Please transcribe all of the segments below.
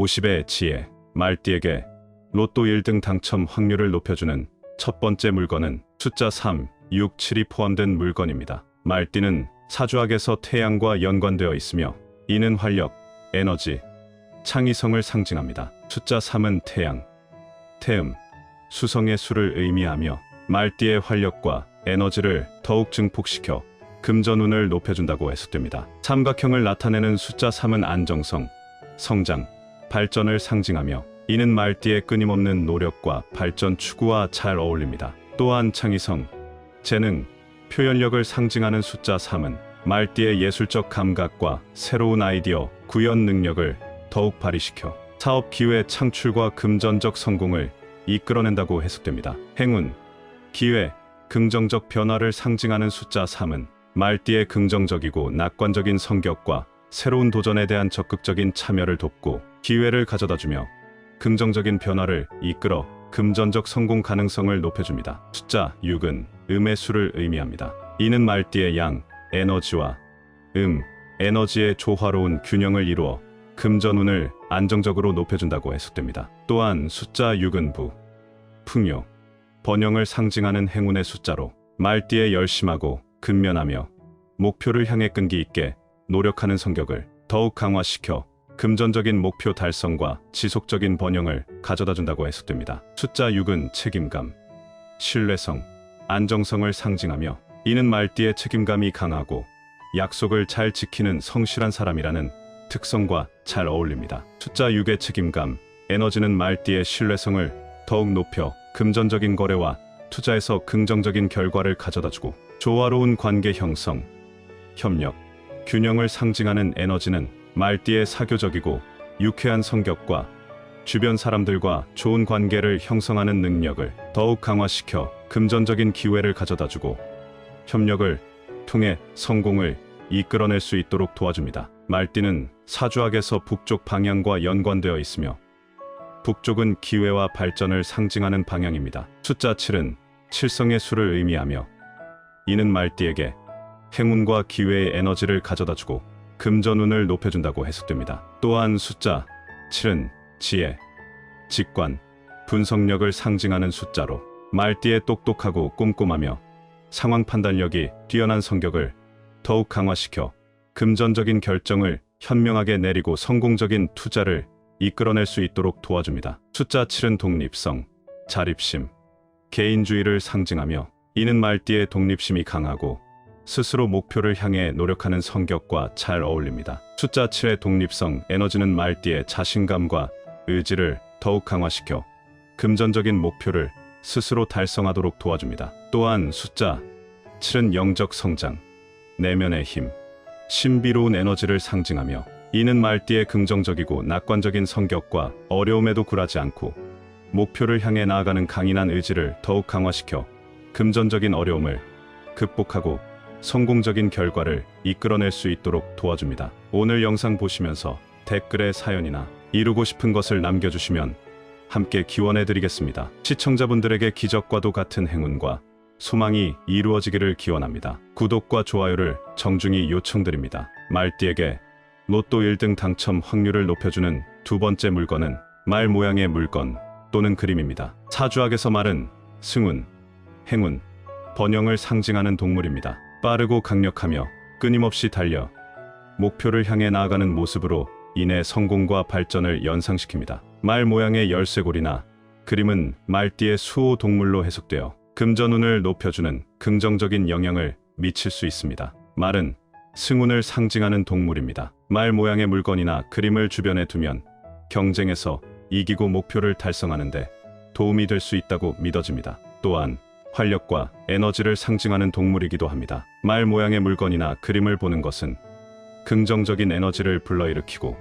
50의 지혜, 말띠에게 로또 1등 당첨 확률을 높여주는 첫 번째 물건은 숫자 3, 6, 7이 포함된 물건입니다. 말띠는 사주학에서 태양과 연관되어 있으며 이는 활력, 에너지, 창의성을 상징합니다. 숫자 3은 태양, 태음, 수성의 수를 의미하며 말띠의 활력과 에너지를 더욱 증폭시켜 금전운을 높여준다고 해석됩니다. 삼각형을 나타내는 숫자 3은 안정성, 성장, 발전을 상징하며 이는 말띠의 끊임없는 노력과 발전 추구와 잘 어울립니다. 또한 창의성, 재능, 표현력을 상징하는 숫자 3은 말띠의 예술적 감각과 새로운 아이디어, 구현 능력을 더욱 발휘시켜 사업 기회 창출과 금전적 성공을 이끌어낸다고 해석됩니다. 행운, 기회, 긍정적 변화를 상징하는 숫자 3은 말띠의 긍정적이고 낙관적인 성격과 새로운 도전에 대한 적극적인 참여를 돕고 기회를 가져다주며 긍정적인 변화를 이끌어 금전적 성공 가능성을 높여줍니다. 숫자 6은 음의 수를 의미합니다. 이는 말띠의 양, 에너지와 음, 에너지의 조화로운 균형을 이루어 금전운을 안정적으로 높여준다고 해석됩니다. 또한 숫자 6은 부, 풍요, 번영을 상징하는 행운의 숫자로 말띠에 열심하고 근면하며 목표를 향해 끈기 있게 노력하는 성격을 더욱 강화시켜 금전적인 목표 달성과 지속적인 번영을 가져다 준다고 해석됩니다. 숫자 6은 책임감, 신뢰성, 안정성을 상징하며 이는 말띠의 책임감이 강하고 약속을 잘 지키는 성실한 사람이라는 특성과 잘 어울립니다. 숫자 6의 책임감, 에너지는 말띠의 신뢰성을 더욱 높여 금전적인 거래와 투자에서 긍정적인 결과를 가져다주고 조화로운 관계 형성, 협력, 균형을 상징하는 에너지는 말띠의 사교적이고 유쾌한 성격과 주변 사람들과 좋은 관계를 형성하는 능력을 더욱 강화시켜 금전적인 기회를 가져다주고 협력을 통해 성공을 이끌어낼 수 있도록 도와줍니다. 말띠는 사주학에서 북쪽 방향과 연관되어 있으며 북쪽은 기회와 발전을 상징하는 방향입니다. 숫자 7은 칠성의 수를 의미하며 이는 말띠에게 행운과 기회의 에너지를 가져다주고 금전운을 높여준다고 해석됩니다. 또한 숫자 7은 지혜, 직관, 분석력을 상징하는 숫자로 말띠의 똑똑하고 꼼꼼하며 상황 판단력이 뛰어난 성격을 더욱 강화시켜 금전적인 결정을 현명하게 내리고 성공적인 투자를 이끌어낼 수 있도록 도와줍니다. 숫자 7은 독립성, 자립심, 개인주의를 상징하며 이는 말띠의 독립심이 강하고 스스로 목표를 향해 노력하는 성격과 잘 어울립니다. 숫자 7의 독립성, 에너지는 말띠의 자신감과 의지를 더욱 강화시켜 금전적인 목표를 스스로 달성하도록 도와줍니다. 또한 숫자 7은 영적 성장, 내면의 힘, 신비로운 에너지를 상징하며 이는 말띠의 긍정적이고 낙관적인 성격과 어려움에도 굴하지 않고 목표를 향해 나아가는 강인한 의지를 더욱 강화시켜 금전적인 어려움을 극복하고 성공적인 결과를 이끌어낼 수 있도록 도와줍니다. 오늘 영상 보시면서 댓글에 사연이나 이루고 싶은 것을 남겨주시면 함께 기원해 드리겠습니다. 시청자분들에게 기적과도 같은 행운과 소망이 이루어지기를 기원합니다. 구독과 좋아요를 정중히 요청드립니다. 말띠에게 로또 1등 당첨 확률을 높여주는 두 번째 물건은 말 모양의 물건 또는 그림입니다. 사주학에서 말은 승운, 행운, 번영을 상징하는 동물입니다. 빠르고 강력하며 끊임없이 달려 목표를 향해 나아가는 모습으로 인해 성공과 발전을 연상시킵니다. 말 모양의 열쇠고리나 그림은 말띠의 수호 동물로 해석되어 금전운을 높여주는 긍정적인 영향을 미칠 수 있습니다. 말은 승운을 상징하는 동물입니다. 말 모양의 물건이나 그림을 주변에 두면 경쟁에서 이기고 목표를 달성하는 데 도움이 될 수 있다고 믿어집니다. 또한 활력과 에너지를 상징하는 동물이기도 합니다. 말 모양의 물건이나 그림을 보는 것은 긍정적인 에너지를 불러일으키고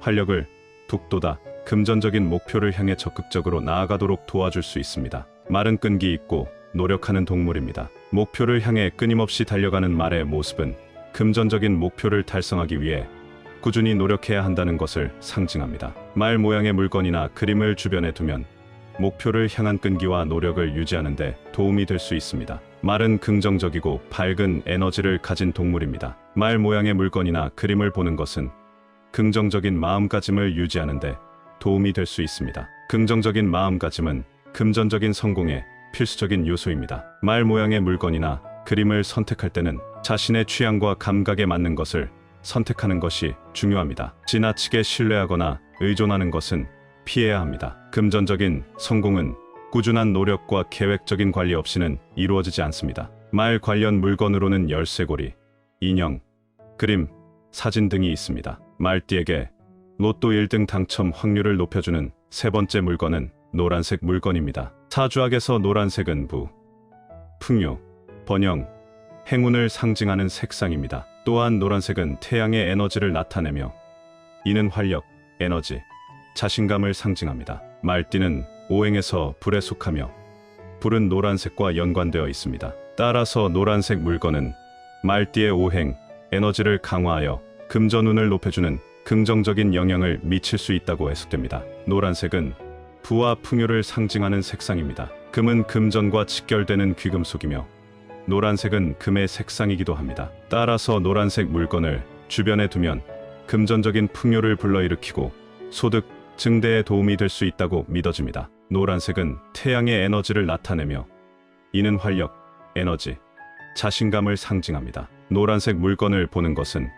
활력을 북돋아 금전적인 목표를 향해 적극적으로 나아가도록 도와줄 수 있습니다. 말은 끈기 있고 노력하는 동물입니다. 목표를 향해 끊임없이 달려가는 말의 모습은 금전적인 목표를 달성하기 위해 꾸준히 노력해야 한다는 것을 상징합니다. 말 모양의 물건이나 그림을 주변에 두면 목표를 향한 끈기와 노력을 유지하는 데 도움이 될 수 있습니다. 말은 긍정적이고 밝은 에너지를 가진 동물입니다. 말 모양의 물건이나 그림을 보는 것은 긍정적인 마음가짐을 유지하는 데 도움이 될 수 있습니다. 긍정적인 마음가짐은 금전적인 성공의 필수적인 요소입니다. 말 모양의 물건이나 그림을 선택할 때는 자신의 취향과 감각에 맞는 것을 선택하는 것이 중요합니다. 지나치게 신뢰하거나 의존하는 것은 피해야 합니다. 금전적인 성공은 꾸준한 노력과 계획적인 관리 없이는 이루어지지 않습니다. 말 관련 물건으로는 열쇠고리, 인형, 그림, 사진 등이 있습니다. 말띠에게 로또 1등 당첨 확률을 높여주는 세 번째 물건은 노란색 물건입니다. 사주학에서 노란색은 부, 풍요, 번영, 행운을 상징하는 색상입니다. 또한 노란색은 태양의 에너지를 나타내며 이는 활력, 에너지, 자신감을 상징합니다. 말띠는 오행에서 불에 속하며 불은 노란색과 연관되어 있습니다. 따라서 노란색 물건은 말띠의 오행, 에너지를 강화하여 금전운을 높여주는 긍정적인 영향을 미칠 수 있다고 해석됩니다. 노란색은 부와 풍요를 상징하는 색상입니다. 금은 금전과 직결되는 귀금속이며 노란색은 금의 색상이기도 합니다. 따라서 노란색 물건을 주변에 두면 금전적인 풍요를 불러일으키고 소득 증대에 도움이 될 수 있다고 믿어집니다. 노란색은 태양의 에너지를 나타내며 이는 활력, 에너지, 자신감을 상징합니다. 노란색 물건을 보는 것은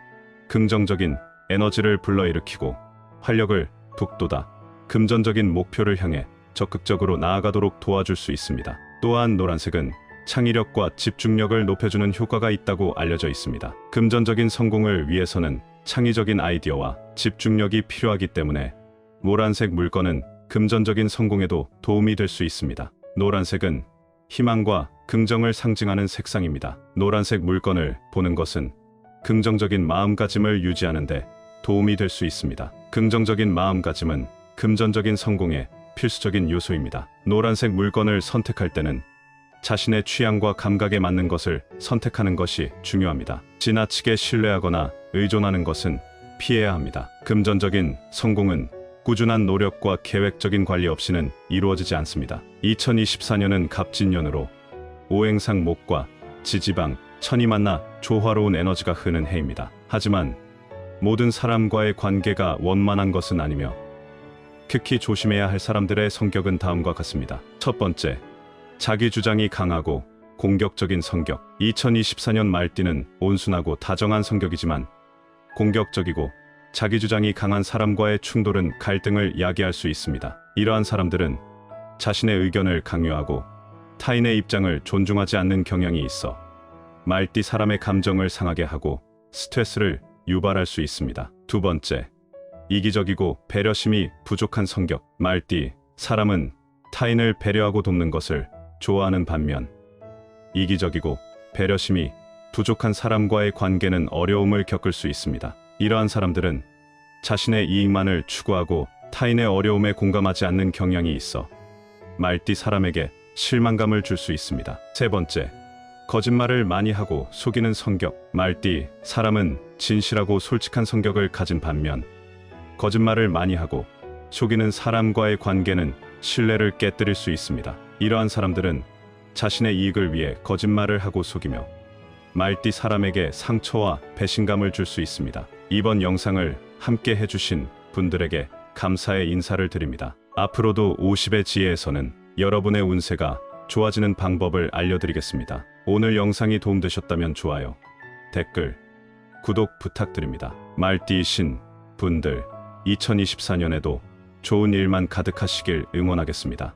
긍정적인 에너지를 불러일으키고 활력을 북돋아 금전적인 목표를 향해 적극적으로 나아가도록 도와줄 수 있습니다. 또한 노란색은 창의력과 집중력을 높여주는 효과가 있다고 알려져 있습니다. 금전적인 성공을 위해서는 창의적인 아이디어와 집중력이 필요하기 때문에 노란색 물건은 금전적인 성공에도 도움이 될 수 있습니다. 노란색은 희망과 긍정을 상징하는 색상입니다. 노란색 물건을 보는 것은 긍정적인 마음가짐을 유지하는 데 도움이 될 수 있습니다. 긍정적인 마음가짐은 금전적인 성공의 필수적인 요소입니다. 노란색 물건을 선택할 때는 자신의 취향과 감각에 맞는 것을 선택하는 것이 중요합니다. 지나치게 신뢰하거나 의존하는 것은 피해야 합니다. 금전적인 성공은 꾸준한 노력과 계획적인 관리 없이는 이루어지지 않습니다. 2024년은 갑진년으로 오행상 목과 지지방, 천이 만나 조화로운 에너지가 흐는 해입니다. 하지만 모든 사람과의 관계가 원만한 것은 아니며 특히 조심해야 할 사람들의 성격은 다음과 같습니다. 첫 번째, 자기 주장이 강하고 공격적인 성격. 2024년 말띠는 온순하고 다정한 성격이지만 공격적이고 자기 주장이 강한 사람과의 충돌은 갈등을 야기할 수 있습니다. 이러한 사람들은 자신의 의견을 강요하고 타인의 입장을 존중하지 않는 경향이 있어 말띠 사람의 감정을 상하게 하고 스트레스를 유발할 수 있습니다. 두 번째, 이기적이고 배려심이 부족한 성격. 말띠 사람은 타인을 배려하고 돕는 것을 좋아하는 반면 이기적이고 배려심이 부족한 사람과의 관계는 어려움을 겪을 수 있습니다. 이러한 사람들은 자신의 이익만을 추구하고 타인의 어려움에 공감하지 않는 경향이 있어 말띠 사람에게 실망감을 줄 수 있습니다. 세 번째, 거짓말을 많이 하고 속이는 성격. 말띠 사람은 진실하고 솔직한 성격을 가진 반면 거짓말을 많이 하고 속이는 사람과의 관계는 신뢰를 깨뜨릴 수 있습니다. 이러한 사람들은 자신의 이익을 위해 거짓말을 하고 속이며 말띠 사람에게 상처와 배신감을 줄 수 있습니다. 이번 영상을 함께 해주신 분들에게 감사의 인사를 드립니다. 앞으로도 50의 지혜에서는 여러분의 운세가 좋아지는 방법을 알려드리겠습니다. 오늘 영상이 도움되셨다면 좋아요, 댓글, 구독 부탁드립니다. 말띠이신 분들 2024년에도 좋은 일만 가득하시길 응원하겠습니다.